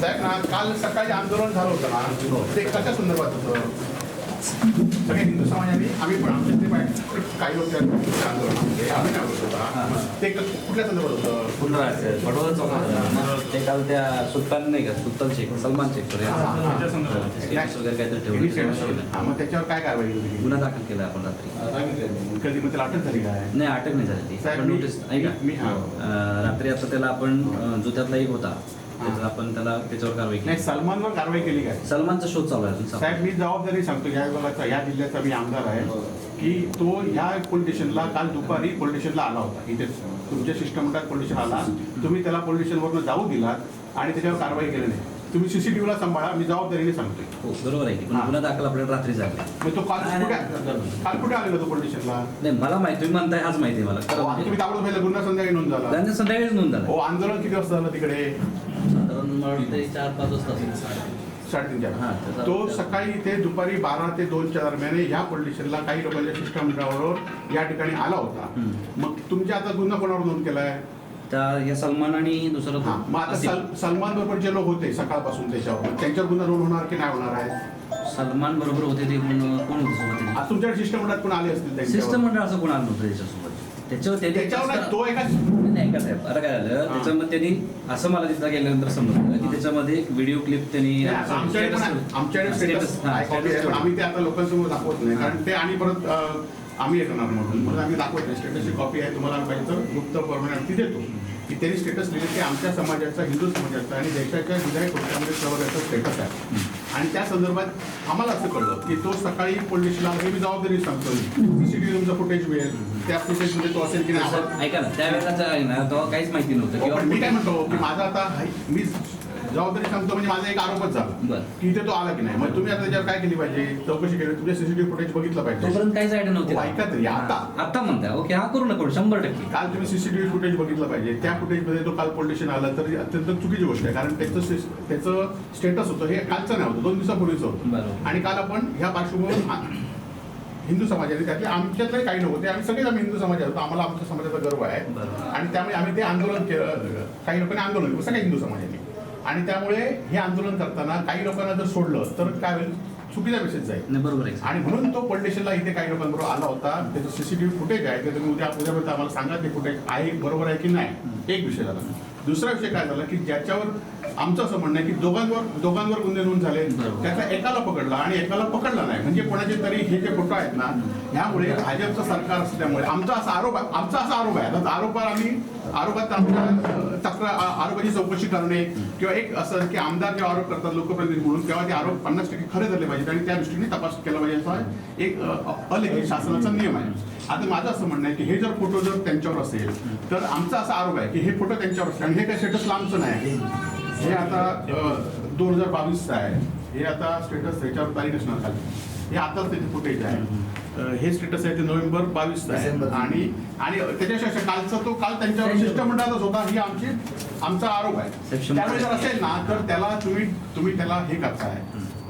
साहेब ना काल सकाळी आंदोलन झालं होतं ना. ते कशा संदर्भात होतं? सगळे हिंदू समाजाने आम्ही पण आमच्या ते बाहेर काही लोक त्या आंदोलनामध्ये आम्ही काय बोलत होता ते कुठल्या संदर्भात होतं पुनराचे बडोदा चौकात ते काल त्या सुलतान नाही का सुलतान शेख सलमान शेख. वगैरे काहीतरी ठेवलं मग त्याच्यावर काय कारवाई केली गुन्हा दाखल केला आपण रात्री कधी मग त्याला अटक झाली काय नाही अटक नाही झाली नोटीस ऐका मी- रात्री आता त्याला आपण जो त्यातला एक होता त्याचा आपण त्याला त्याच्यावर कारवाई नाही केली सलमानवर कारवाई केली काय सलमानचा शोध चालू आहे अजून साहेब मी जबाबदारी सांगतो या विभागाचा या जिल्ह्याचा मी आमदार आहे की तो ह्या पोलीस स्टेशनला काल दुपारी पोलीस स्टेशनला आला होता. इथे तुमच्या शिष्टमंडळात पोलीस स्टेशन आला. तुम्ही त्याला पोलीस स्टेशनवरनं जाऊ दिलात आणि त्याच्यावर कारवाई केली नाही. तुम्ही सीसीटीव्हीला सांभाळा मी जबाबदारीने सांगतोय. हो बरोबर आहे की पण हा. गुन्हा दाखल आपल्याला रात्री झाला. मग तो काल नाही, कुठे नाही. काल कुठे आलेला तो पोलीस स्टेशनला? नाही मला माहिती तुम्ही म्हणताय हाच माहिती आहे मला. खरं तुम्ही म्हणजे ताबडतोब पहिला गुन्हा संध्याकाळी नोंद झाला. त्यांनी संध्याकाळीच नोंद झाला. हो आंदोलन किती वाजता झालं तिकडे? मला वाटतं चार पाच वाजता असेल. तो सकाळी ते दुपारी बारा ते दोनच्या दरम्यान ह्या पोलीस स्टेशनला काही लोकांच्या शिष्टमंडळाबरोबर या ठिकाणी आला होता. मग तुमच्या आता गुन्हा कोणावर नोंद केलाय? त्या या सलमान आणि दुसरं हा मग आता सलमान बरोबर जे लोक होते सकाळपासून त्याच्यावर त्यांच्यावर गुन्हा नोंद होणार की नाही होणार आहे? सलमान बरोबर होते ते कोण कोण होते तुमच्याकडे शिष्टमंडळात पण आले असतील. शिष्टमंडळ असं कोण आलं नव्हतं त्याच्यासोबत? त्याच्यावर त्यांनी त्याच्यावर नाही, तो एका नाही ऐका साहेब आता काय झालं. त्याच्यामध्ये त्यांनी असं मला तिथं गेल्यानंतर समजलं की त्याच्यामध्ये एक व्हिडिओ क्लिप त्यांनी आमच्याकडे पण आहे. आमच्याकडे स्टेटस आहे, copy आहे, पण आम्ही ते आता लोकांसमोर दाखवत नाही. कारण ते आणि परत अं, आम्ही करणार म्हणून म्हणून आम्ही दाखवत नाही. स्टेटसची कॉपी आहे तुम्हाला पाहिजे तर गुप्त परमनंट ती देतो की त्यांनी स्टेटस लिहिले की आमच्या समाजाचा हिंदू समाजाचा आणि देशाच्या विधायक पक्षामध्ये सहभागाचा स्टेटस आहे. आणि त्या संदर्भात आम्हाला असं कळलं की तो सकाळी पोलिसला हे मी जबाबदारी सांगतो सीसीटीव्ही तुमचं फुटेज मिळेल. त्या फुटेजमध्ये तो असेल की नाही ऐका ना त्यावेळेला आहे ना तेव्हा काहीच माहिती नव्हतं. हो, पण मी काय किंवा म्हणतो की माझा आता हाय- मी जबाबदारी सांगतो म्हणजे माझा एक आरोपच झाला. बरं. की इथे तो आला की नाही. मग तुम्ही आता त्याच्यावर काय केली पाहिजे? चौकशी केली. तुमचे सीसीटीव्ही फुटेज बघितलं पाहिजे. तोपर्यंत काहीच आयडिया नव्हती. हो, ऐका तरी, आता. आता म्हणता. ओके हा करू नका शंभर टक्के. काल तुम्ही सीसीटीव्ही फुटेज बघितलं पाहिजे. त्या फुटेजमध्ये तो काल पोलीस स्टेशन आला तर ही अत्यंत चुकीची गोष्ट आहे. कारण त्याचं सिस- त्याचं स्टेटस होतं हे कालचं नाही होतं. दोन दिवसापूर्वीचं होतं. बरोबर. आणि काल आपण ह्या पार्श्वभूमीवर आ- हिंदू समाजाने त्यातले आमच्यातले काही लोक होते आम्ही सगळेच आम्ही हिंदू समाज आहोत. आम्हाला आमच्या समाजाचा गर्व आहे. आणि त्यामुळे आम्ही ते आंदोलन केलं काही लोकांनी आंदोलन केलं. सगळ्या हिंदू समाजाने आणि त्यामुळे हे आंदोलन करताना काही लोकांना जर सोडलं तर काय होईल? चुकीचा मेसेज जाईल. नाही बरोबर आहे. आणि म्हणून तो पोलिटिशियनला इथे काही लोकांबरोबर आला होता. त्याचं सीसीटीव्ही फुटेज आहे. ते तुम्ही उद्या उद्यापर्यंत आम्हाला सांगा ते फुटेज आहे बरोबर आहे की नाही? एक विषय झाला. दुसरा विषय काय झाला की ज्याच्यावर आमचं असं म्हणणं आहे की दोघांवर दोघांवर गुन्हे नोंद झाले. त्याचा एकाला पकडला आणि एकाला पकडला नाही. म्हणजे कोणाचे तरी हे जे फोटो आहेत ना ह्यामुळे भाजपचं सरकार असल्यामुळे आमचा असा आरोप आहे आमचा असा आरोप आहे. आता आरोपावर आम्ही आरोपात तक्रार आरोपाची चौकशी करणे किंवा एक असं की आमदार जेव्हा आरोप करतात लोकप्रतिनिधी म्हणून तेव्हा ते आरोप पन्नास टक्के खरे झाले पाहिजेत आणि त्या दृष्टीने तपास केला पाहिजे असा एक अलेखित शासनाचा नियम आहे. आता माझं असं म्हणणं आहे की हे जर फोटो जर त्यांच्यावर असेल तर आमचा असा आरोप आहे की हे फोटो त्यांच्यावर असेल आणि हे काही स्टेटस लांबचं नाही हे आता दोन हजार बावीसचं आहे. हे आता स्टेटस ह्याच्यावर तारीख असणार खाली. हे आताच त्याचे फुटेज आहे. हे स्टेटस आहे ते नोव्हेंबर बावीसचं आहे. आणि आणि त्याच्याशिवाय कालचा तो काल त्यांच्यावर शिष्टमंडळातच होता ही आमची आमचा आरोप आहे. त्यामुळे जर असेल ना तर त्याला तुम्ही तुम्ही त्याला हे करताय.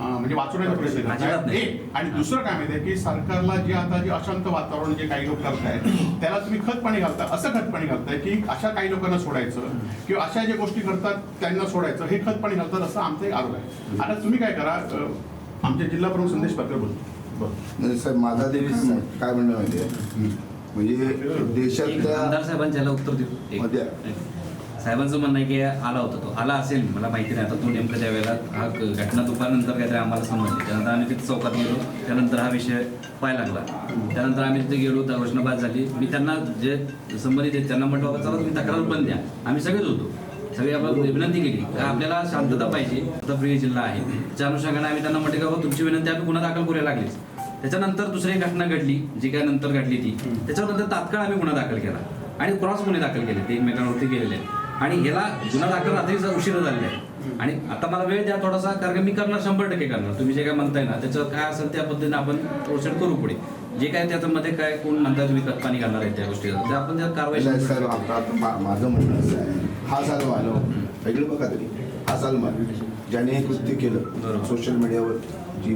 म्हणजे वाचवण्याचा प्रयत्न. एक आणि दुसरं काय माहिती आहे की सरकारला जे आता जे अशांत वातावरण जे काही लोक करतायत त्याला तुम्ही खतपाणी घालताय असं खतपाणी घालताय की अशा काही लोकांना सोडायचं किंवा अशा ज्या गोष्टी करतात त्यांना सोडायचं हे खतपाणी घालतात असं आमचा एक आरोप आहे. आता तुम्ही काय करा अं, आमचे जिल्हा प्रमुख संदेश पात्र बोल बोल. म्हणजे साहेब माझा देवी काय म्हणणं माहिती आहे म्हणजे एक देशातल्या आमदार साहेबांच्या उत्तर देऊ. साहेबांचं म्हणणं आहे की आला होता तो. आला असेल मला माहिती नाही. आता तो नेमकं त्या वेळेला हा घटना दुपारनंतर काहीतरी आम्हाला समजली. त्यानंतर आम्ही तिथे चौकात गेलो. त्यानंतर हा विषय पाय लागला. त्यानंतर आम्ही तिथे गेलो त्या घोषणाबाद झाली. मी त्यांना जे संबंधित आहेत त्यांना म्हटलं बाबा चला तुम्ही तक्रार पण द्या. आम्ही सगळेच होतो. सगळी आपण म्हणजे विनंती केली का आपल्याला शांतता पाहिजे. आता प्रिय जिल्हा आहे. त्या अनुषंगाने आम्ही त्यांना म्हटलं की बाबा तुमची विनंती आम्ही गुन्हा दाखल करूया लागलीच. त्याच्यानंतर दुसरी घटना घडली जी काय नंतर घडली ती. त्याच्यानंतर तात्काळ आम्ही गुन्हा दाखल केला. आणि क्रॉस गुन्हे दाखल केले. ते एकमेकांवरती गेलेले. आहेत. आणि ह्याला गुन्हा दाखल रात्रीचा उशीर झालेला आहे. आणि आता मला वेळ द्या थोडासा कारण की मी करणार शंभर टक्के करणार. तुम्ही जे काय म्हणताय ना त्याच्यावर काय असेल त्या पद्धतीने आपण प्रोसेड करू पुढे. जे काय त्याच्यामध्ये काय कोण म्हणताय तुम्ही पाणी घालणार आहे त्या गोष्टी ते आपण त्या कारवाई माझं म्हणणं असं आहे. हा सलमान इकडे बघा तरी. हा सलमान ज्याने हे कृत्य केलं. सोशल मीडियावर जी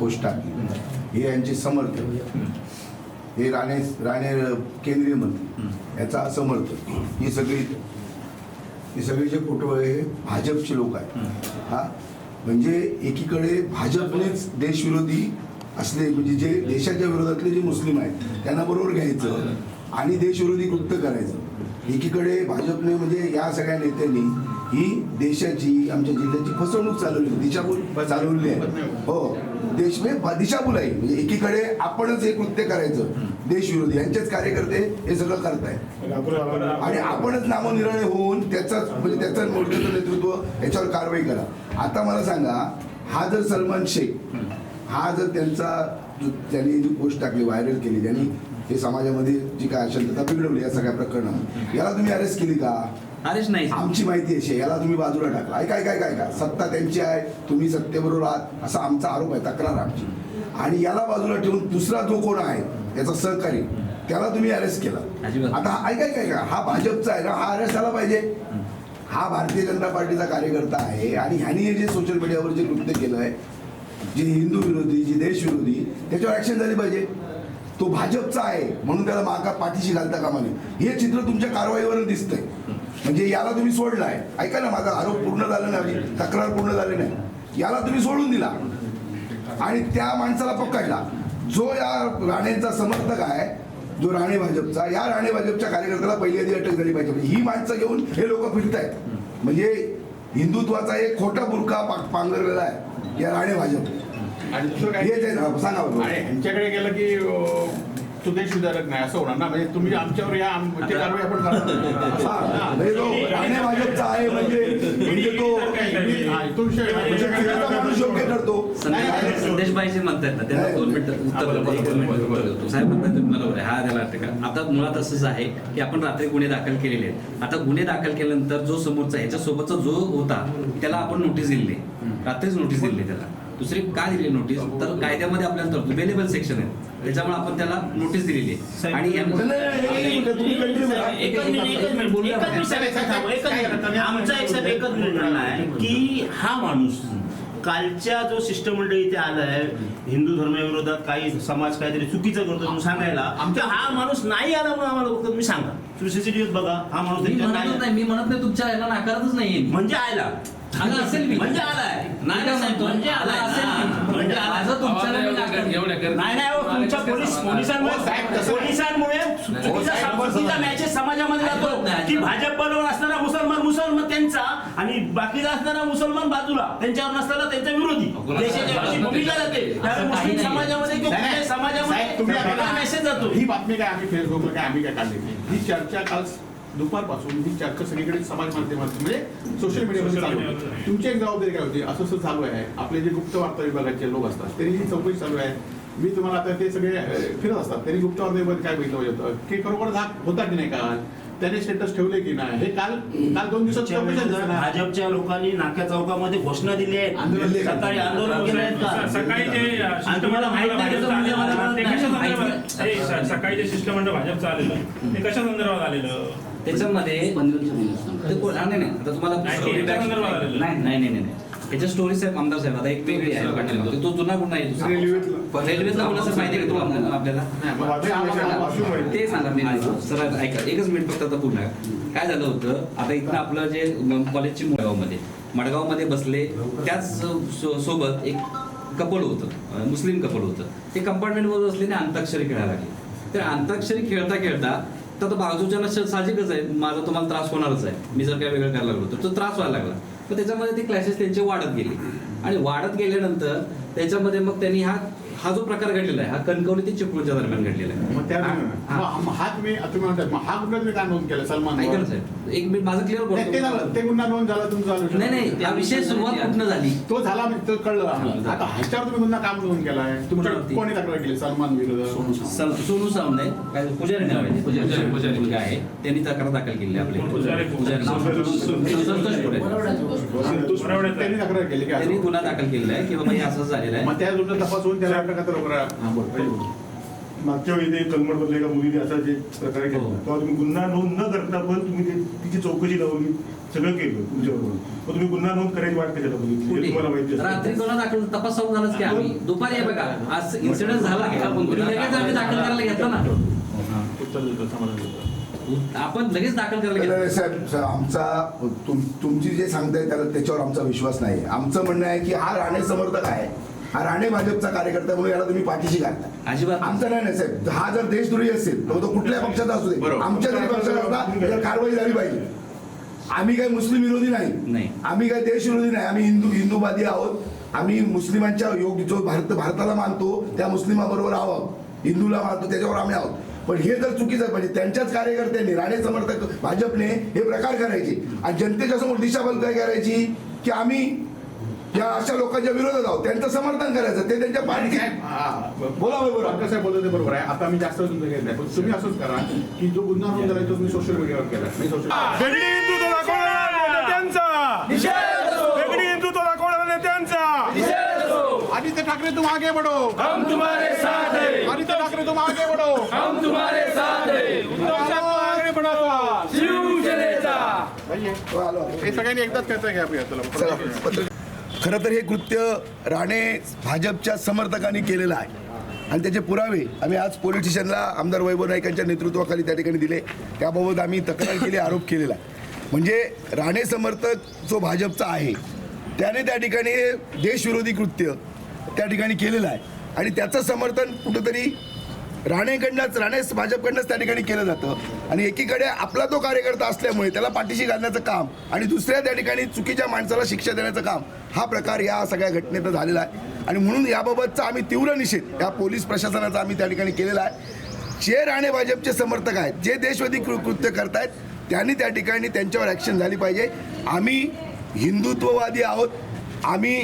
पोस्ट टाकली हे यांचे समर्थक. हे राणे राणे केंद्रीय मंत्री. याचा समर्थक. ही सगळी हे सगळे जे आहे हे भाजपचे लोक आहेत. हा? म्हणजे एकीकडे भाजपनेच देशविरोधी असले म्हणजे जे देशाच्या विरोधातले जे मुस्लिम आहेत त्यांना बरोबर घ्यायचं आणि देशविरोधी कृत्य करायचं. एकीकडे भाजपने म्हणजे या सगळ्या नेत्यांनी ही देशाची आमच्या जिल्ह्याची फसवणूक चालवली दिशाभूल चालवली आहे. हो. देश में दिशाभूल आहे म्हणजे एकीकडे आपणच हे कृत्य करायचं देशविरोधी यांचेच कार्यकर्ते हे सगळं करताय आणि आपणच नामनिर्णय होऊन त्याचाच म्हणजे त्याचं मोर्चाचं नेतृत्व याच्यावर कारवाई करा. आता मला सांगा हा जर सलमान शेख हा जर त्यांचा त्यांनी जी पोस्ट टाकली व्हायरल केली त्यांनी हे समाजामध्ये जी काय अशांतता बिघडवली या सगळ्या प्रकरणात याला तुम्ही अरेस्ट केली का? अरेस्ट नाही. आमची माहिती अशी आहे याला तुम्ही बाजूला टाकला. ऐका ऐका ऐका ऐका. सत्ता त्यांची आहे तुम्ही सत्तेबरोबर आहात असा आमचा आरोप आहे तक्रार आमची. आणि याला बाजूला ठेवून दुसरा जो कोण आहे त्याचा सहकारी त्याला तुम्ही अरेस्ट केला. आता हा- ऐका ऐका ऐका. हा भाजपचा आहे ना हा अरेस्ट झाला पाहिजे. हा भारतीय जनता पार्टीचा कार्यकर्ता आहे आणि ह्यानी हे जे सोशल मीडियावर जे कृत्य केलं आहे जे हिंदू विरोधी जे देश विरोधी त्याच्यावर ऍक्शन झाली पाहिजे. तो भाजपचा आहे म्हणून त्याला मागा पाठीशी घालता कामा नये. हे चित्र तुमच्या कारवाईवरून दिसतंय. म्हणजे याला तुम्ही सोडलाय. ऐका ना माझा आरोप पूर्ण झाला नाही तक्रार पूर्ण झाली नाही. याला तुम्ही सोडून दिला. आणि त्या माणसाला पकडला. जो या राणेंचा समर्थक आहे जो राणे भाजपचा या राणे भाजपच्या कार्यकर्त्याला पहिली आधी अटक झाली पाहिजे. ही माणसं घेऊन हे लोक फिरतायत. म्हणजे हिंदुत्वाचा एक खोटा बुरका पा- पांघरलेला आहे. या राणे भाजप. ना सांगा ह्यांच्याकडे गेलं की अं, तो देश सुधारक नाही असं होणार ना? म्हणजे तुम्ही आमच्यावर या कारवाई आपण करणार हा, म्हणजे भाजपचा आहे म्हणजे म्हणजे तो हा, म्हणजे माणूस योग्य. संदेश म्हणतात ना त्यांना दोन मिनिटं उत्तर हा. साहेब म्हणतात तुम्ही बरोबर आहे हा त्याला. आता मुळात असंच आहे की आपण रात्री गुन्हे दाखल केलेले आहेत. आता गुन्हे दाखल केल्यानंतर जो समोरचा ह्याच्यासोबतचा जो होता त्याला आपण नोटीस दिली रात्रीच नोटीस दिली त्याला. दुसरी का दिली नोटीस तर कायद्यामध्ये आपल्याला तरतूद बेलेबल सेक्शन आहे. त्याच्यामुळे आपण त्याला नोटीस दिलेली आहे. आणि. आमचा एक साहेब एकच म्हणणं आहे की हा माणूस कालच्या जो शिष्टमंडळ इथे आलाय हिंदू धर्माविरोधात काही समाज काहीतरी चुकीचं करतो म्हणून सांगायला आमचा हा माणूस नाही आला म्हणून आम्हाला फक्त तुम्ही सांगा. तुम्ही सीसीटीव्ही बघा हा माणूस मी त्यांच्यात म्हणतच नाही. नाही मी म्हणत नाही तुमच्या याला नाकारतच नाहीये. मी. म्हणजे आला आला असेल मी. म्हणजे आलाय. नाही म्हणजे आलाय. असेल मी. म्हणजे आलाय माझं तुमच्याला मी नाकारत नाही. नाही नाही हो, तुमच्या पोलीस पोलिसांमुळे हो, साहेब, तसं- पोलिसांमुळे चुकीचा साहेब, चुकीचा मॅसेज समाजामध्ये अजिबात जातो. नाही, की अजिबात. भाजप बरोबर असणारा त्यांचा आणि बाकीचा असणारा मुसलमान बाजूला त्यांच्यावर नसताना त्यांचा विरोधी. देशाच्या विषयी भूमिका जाते त्यामुळे मुस्लिम. समाजामध्ये किंवा कुठल्याही. समाजामध्ये मेसेज ही बातमी काय आम्ही फेसबुकला काय आम्ही काय काढली. ही चर्चा काल दुपारपासून ही चर्चा सगळीकडे समाज माध्यमात म्हणजे सोशल मीडियामध्ये चालू होती. तुमची एक जबाबदारी काय होती? असं असं चालू आहे. आपले जे गुप्त वार्ता विभागाचे लोक असतात त्यांनी ही चौकशी चालू आहे. मी तुम्हाला आता ते सगळे अं, फिरत असतात. त्यांनी गुप्त वार्ता विभाग काय बघितलं होतं? की खरोखर हा होता की नाही काल? त्याने स्टेटस ठेवले की नाही? हे काल काल दोन दिवसात चौकशी झाली. भाजपच्या लोकांनी नाक्या चौकामध्ये घोषणा दिली आंदोलन आहे केलं. सकाळी आंदोलन केलं आहेत का? सकाळी जे आणि तुम्हाला माहीत नाही म्हणजे मला ते नाही. कशा माहीत संदर्भात नाही. हे स- सकाळी जे शिष्टमंडळ भाजपचं आलेलं. ते कशा संदर्भात आलेलं? त्याच्यामध्ये ते कोण- हा, नाही नाही. आता तुम्हाला नाही. नाही नाही नाही नाही. त्याच्या स्टोरी साहेब आमदार साहेब. आता एक वेगळी आहे पाटील तो जुना गुन्हा आहे दुसरा. रेल्वेतला. पण रेल्वेतला गुन्हा सर माहिती आहे का तुम्हाला आपल्याला? ते सांगा मी सर ऐका एकच मिनिट फक्त आता पूर्ण काय झालं होतं? आता इथं आपलं जे कॉलेजची मडगावमध्ये मडगावमध्ये बसले त्याच सोबत एक कपल होतं. मुस्लिम कपल होतं. ते कंपार्टमेंटमध्ये बसले आणि अंताक्षरी खेळायला लागले. तर अंताक्षरी खेळता खेळता तर बाजूच्या साहजिकच आहे. माझा तुम्हाला त्रास होणारच आहे? मी जर काय वेगळं करायला लागलो तर तो त्रास व्हायला लागला. त्याच्यामध्ये ते क्लॅसेस त्यांचे वाढत गेले. आणि वाढत गेल्यानंतर त्याच्यामध्ये मग त्यांनी हा हा जो प्रकार घडलेला आहे हा कणकवली ते चिपळूणच्या दरम्यान घडलेला आहे. मग त्या हा, हा. हा तुम्ही तुम्ही म्हणतात मग हा गुन्हा तुम्ही काय नोंद केला सलमान ऐका ना साहेब एक मिनिट माझं क्लिअर नाही, ते झालं ते गुन्हा नोंद झाला तुमचा नाही नाही त्या विषय सुरुवात कुठनं झाली? तो झाला म्हणजे तो कळलं आम्हाला. आता ह्याच्यावर तुम्ही गुन्हा काम नोंद केलाय? तुमच्या कुठं? कोणी तक्रार केली? सलमान विरुद्ध सल- सोनू सावंत काय पुजारी नाव आहे ते. पुजारी पुजारी मुलगा आहे. त्यांनी तक्रार दाखल केली आपली. पुजारी. पुजारी संतोष पुढे. त्यांनी तक्रार केली की त्यांनी. गुन्हा दाखल केलेला आहे की बाबा हे असं झालेलं आहे. मग त्या तुमचा तपास होऊन त्याला आता लवकर हा. मागच्या वेळी ते कलमडमधल्या एका मुलीने असा जे प्रकारे केला. हो. तेव्हा तुम्ही गुन्हा नोंद न करता पण तुम्ही ते- तिची चौकशी लावली सगळं केलं तुमच्याबरोबर. मग तुम्ही गुन्हा नोंद करायची वाट कशाला बघितली? हे तुम्हाला माहिती? रात्री. कोणा दाखल तपास होऊन झालाच की आम्ही. दुपारी आहे बघा. आज इन्सिडेंट झाला. लगेच आम्ही दाखल करायला घेतला ना. आपण लगेच दाखल करायला साहेब आमचा तुम- तुमची जे सांगताय त्याला त्याच्यावर आमचा विश्वास नाही. आमचं म्हणणं आहे की हा राणे समर्थक आहे. हा राणे भाजपचा कार्यकर्ता म्हणून याला तुम्ही पाठीशी घालता. अजिबात नाही. आमचं नाही नाही साहेब. हा जर देशद्रोही असेल तर तो कुठल्या पक्षाचा असू दे. बरोबर. आमच्या जरी पक्षाचा असला तर कारवाई झाली पाहिजे. आम्ही काही मुस्लिम विरोधी नाही. नाही. आम्ही काही देश विरोधी नाही. आम्ही हिंदू हिंदूवादी आहोत. आम्ही मुस्लिमांच्या योग जो भारत भारताला मानतो त्या मुस्लिमाबरोबर आहोत हिंदूला मानतो त्याच्यावर आम्ही आहोत. पण हे जर चुकीचं आहे. म्हणजे त्यांच्याच कार्यकर्त्यांनी राणे समर्थक भाजपने हे प्रकार करायचे. आणि जनतेच्या समोर दिशाभूल काय करायची की आम्ही या अशा लोकांच्या विरोधात आहोत. त्यांचं समर्थन करायचं. ते त्यांच्या पाठी हा, बोला, बोला. पंकज साहेब बोलतो बरोबर आहे. आता मी जास्त घेत नाही. पण तुम्ही असंच करा की जो गुन्हा नोंद झाला तो तुम्ही सोशल मीडियावर केला. नाही सोशल वेगळी हिंदुत्व दाखवणाऱ्या नेत्यांचा. वेगळी हिंदुत्व दाखवणाऱ्या नेत्यांचा. आदित्य ठाकरे तुम आगे बढ़ो. हम तुम्हारे साथ हैं. आदित्य ठाकरे तुम आगे बढ़ो. हम तुम्हारे साथ हैं. हे सगळ्यांनी एकदाच कहता घ्या आपल्या चला, पत्र- खरं तर हे कृत्य राणे भाजपच्या समर्थकांनी केलेलं आहे. आणि त्याचे पुरावे आम्ही आज पोलीस स्टेशनला आमदार वैभव नाईकांच्या नेतृत्वाखाली त्या ठिकाणी दिले. त्याबाबत आम्ही तक्रार केली आरोप केलेला आहे. म्हणजे राणे समर्थक जो भाजपचा आहे त्याने त्या ठिकाणी देशविरोधी कृत्य त्या ठिकाणी केलेलं आहे. आणि त्याचं समर्थन कुठंतरी राणेकडनंच राणे भाजपकडनंच त्या ठिकाणी केलं जातं. आणि एकीकडे आपला तो कार्यकर्ता असल्यामुळे त्याला पाठीशी घालण्याचं काम आणि दुसऱ्या त्या ठिकाणी चुकीच्या माणसाला शिक्षा देण्याचं काम हा प्रकार या सगळ्या घटनेत झालेला आहे. आणि म्हणून याबाबतचा आम्ही तीव्र निषेध या पोलीस प्रशासनाचा आम्ही त्या ठिकाणी केलेला आहे. जे राणे भाजपचे समर्थक आहेत जे देशवादी कृ कृत्य करतायत त्यांनी त्या ठिकाणी त्यांच्यावर ॲक्शन झाली पाहिजे. आम्ही हिंदुत्ववादी आहोत. आम्ही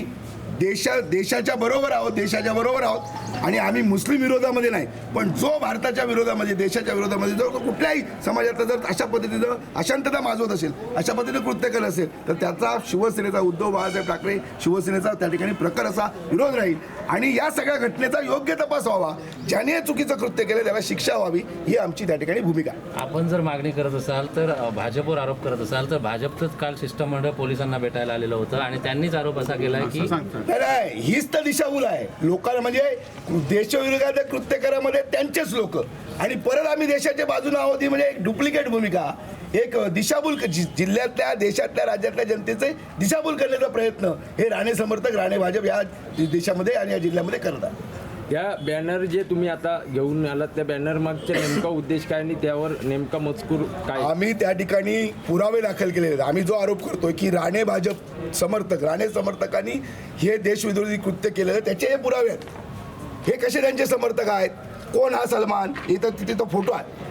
देशा देशाच्या बरोबर आहोत देशाच्या बरोबर आहोत. आणि आम्ही मुस्लिम विरोधामध्ये नाही पण जो भारताच्या विरोधामध्ये देशाच्या विरोधामध्ये जर तो कुठल्याही समाजातला जर अशा पद्धतीनं अशांतता माजवत असेल अशा पद्धतीनं कृत्य करत असेल तर त्याचा शिवसेनेचा उद्धव बाळासाहेब ठाकरे शिवसेनेचा त्या ठिकाणी प्रखर असा विरोध राहील. आणि या सगळ्या घटनेचा योग्य तपास व्हावा ज्याने हे चुकीचं कृत्य केलं त्याला शिक्षा व्हावी ही आमची त्या ठिकाणी भूमिका. आपण जर मागणी करत असाल तर भाजपवर आरोप करत असाल तर भाजपचंच काल शिष्टमंडळ पोलिसांना भेटायला आलेलं होतं आणि त्यांनीच आरोप असा केला की हीच तर दिशाभूल आहे. लोकांना म्हणजे देशविरोधात कृत्य करामध्ये त्यांचेच लोक. आणि परत आम्ही देशाच्या बाजूने आहोत ही म्हणजे एक डुप्लिकेट भूमिका. एक दिशाभूल जिल्ह्यातल्या देशातल्या राज्यातल्या जनतेचे दिशाभूल करण्याचा प्रयत्न हे राणे समर्थक राणे भाजप या देशामध्ये आणि या जिल्ह्यामध्ये करत आहेत या बॅनर जे तुम्ही आता घेऊन आलात त्या बॅनर मागचा नेमका उद्देश काय आणि त्यावर नेमका मजकूर काय? आम्ही त्या ठिकाणी पुरावे दाखल केलेले आहेत. आम्ही जो आरोप करतोय की राणे भाजप समर्थक राणे समर्थकांनी हे देशविरोधी कृत्य केलेलं त्याचे हे पुरावे आहेत. हे कसे त्यांचे समर्थक आहेत? कोण हा सलमान? इथं तिथे तो फोटो आहे.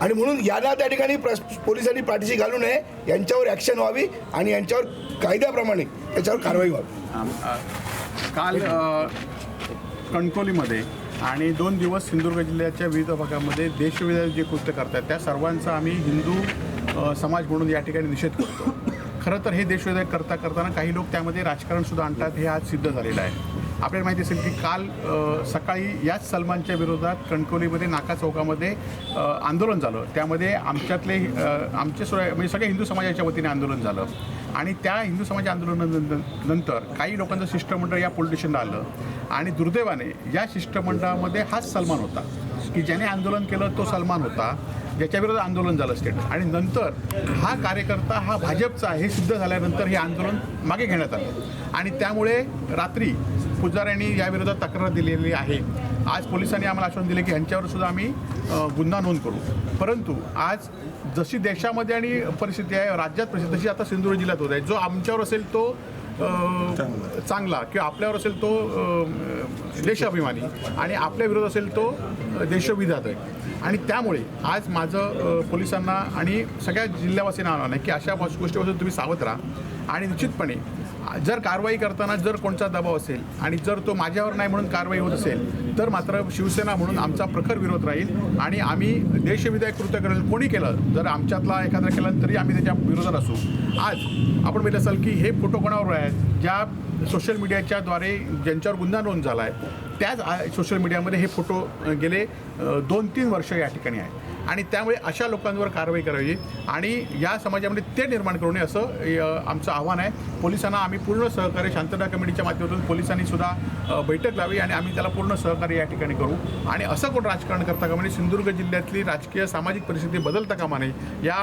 आणि म्हणून यांना त्या ठिकाणी पोलिसांनी पाठीशी घालू नये. यांच्यावर ॲक्शन व्हावी आणि यांच्यावर कायद्याप्रमाणे त्याच्यावर कारवाई व्हावी. काल कणकोलीमध्ये आणि दोन दिवस सिंधुदुर्ग जिल्ह्याच्या विविध भागामध्ये देशविरोधी जे कृत्य करतात त्या सर्वांचा आम्ही हिंदू समाज म्हणून या ठिकाणी निषेध करतो. खरं तर हे देशविरोधी करता करताना काही लोक त्यामध्ये राजकारणसुद्धा आणतात हे आज सिद्ध झालेलं आहे. आपल्याला माहिती असेल की काल सकाळी याच सलमानच्या विरोधात कणकवलीमध्ये नाका चौकामध्ये आंदोलन झालं. त्यामध्ये आमच्यातले आमचे म्हणजे सगळ्या हिंदू समाजाच्या वतीने आंदोलन झालं. आणि त्या हिंदू समाज आंदोलनानंतर काही लोकांचं शिष्टमंडळ या पोलीस स्टेशनला आलं. आणि दुर्दैवाने या शिष्टमंडळामध्ये हाच सलमान होता. की ज्याने आंदोलन केलं तो सलमान होता. ज्याच्याविरोधात आंदोलन झालं स्टेट आणि नंतर हा कार्यकर्ता हा भाजपचा आहे हे सिद्ध झाल्यानंतर हे आंदोलन मागे घेण्यात आलं. आणि त्यामुळे रात्री पुजाऱ्यांनी याविरोधात तक्रार दिलेली आहे. आज पोलिसांनी आम्हाला आश्वासन दिले की ह्यांच्यावर सुद्धा आम्ही गुन्हा नोंद करू. परंतु आज जशी देशामध्ये आणि परिस्थिती आहे राज्यात परिस्थिती तशी आता सिंधुदुर्ग जिल्ह्यात होत आहे. जो आमच्यावर असेल तो चांगला किंवा आपल्यावर असेल तो देशाभिमानी आणि आपल्या विरोध असेल तो देशविधात आहे. आणि त्यामुळे आज माझं पोलिसांना आणि सगळ्या जिल्ह्यावासींना आव्हान आहे की अशा गोष्टीपासून तुम्ही सावध राहा आणि निश्चितपणे जर कारवाई करताना जर कोणता दबाव असेल आणि जर तो माझ्यावर नाही म्हणून कारवाई होत असेल तर मात्र शिवसेना म्हणून आमचा प्रखर विरोध राहील आणि आम्ही देशविधायक कृत्य करेल. कोणी केलं? जर आमच्यातला एखादा केला तरी आम्ही त्याच्या विरोधात असू. आज आपण बघितलं असाल की हे फोटो कोणावर आहेत? ज्या सोशल मीडियाच्या द्वारे ज्यांच्यावर गुन्हा नोंद झाला आहे त्याच सोशल मीडियामध्ये हे फोटो गेले दोन तीन वर्ष या ठिकाणी आहे आणि त्यामुळे अशा लोकांवर कारवाई करावी. आणि या समाजामध्ये ते निर्माण करू नये असं आमचं आव्हान आहे. पोलिसांना आम्ही पूर्ण सहकार्य शांतता कमिटीच्या माध्यमातून पोलिसांनी सुद्धा बैठक लावी आणि आम्ही त्याला पूर्ण सहकार्य या ठिकाणी करू. आणि असं कोण राजकारण करता कामा नये सिंधुदुर्ग जिल्ह्यातली राजकीय सामाजिक परिस्थिती बदलता कामा नये या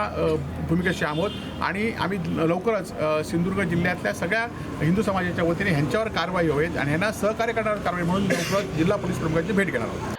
भूमिकेशी आहोत. आणि आम्ही लवकरच सिंधुदुर्ग जिल्ह्यातल्या सगळ्या हिंदू समाजाच्या वतीने ह्यांच्यावर कारवाई होईल आणि ह्यांना सहकार्य करणार कारवाई म्हणून लवकरच जिल्हा पोलीस प्रमुखांची भेट घेणार आहोत.